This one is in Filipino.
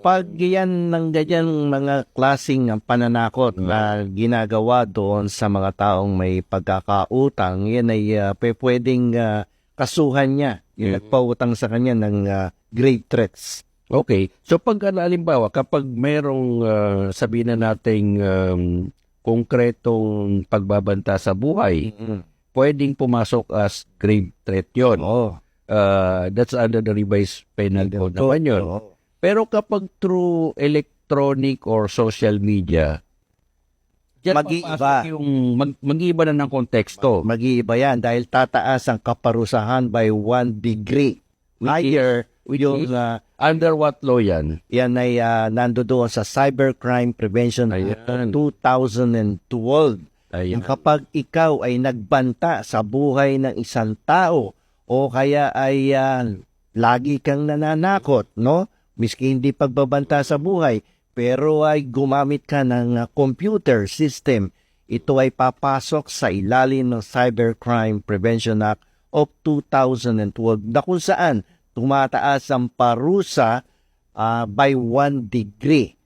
Pag yan ng ganyan mga klaseng pananakot na ginagawa doon sa mga taong may pagkakautang, yan ay uh, pwedeng ah, kasuhan niya. Yung Mhm. nagpautang sa kanya ng ah, grave threats. Okay. So pag halimbawa, kapag merong uh, sabihin na nating um, konkretong pagbabanta sa buhay, pwedeng pumasok as grave threat yun. Oo. Uh, that's under the revised penal code naman yun. Oo. Pero kapag through electronic or social media, diyan Mag-iiba. yung mag, mag-iiba na ng konteksto. Mag-iiba yan dahil tataas ang kaparusahan by one degree. Higher yung ah, Under what law yan? yan ay uh, nandoon sa Cybercrime Prevention Act Ayan. 2012. Ayan. Kapag ikaw ay nagbanta sa buhay ng isang tao o kaya ay ah, lagi kang nananakot, no? Miski hindi pagbabanta sa buhay, pero ay gumamit ka ng ah, computer system, ito ay papasok sa ilalim ng Cybercrime Prevention Act of 2012 na kung saan tumataas ang parusa ah, by one degree.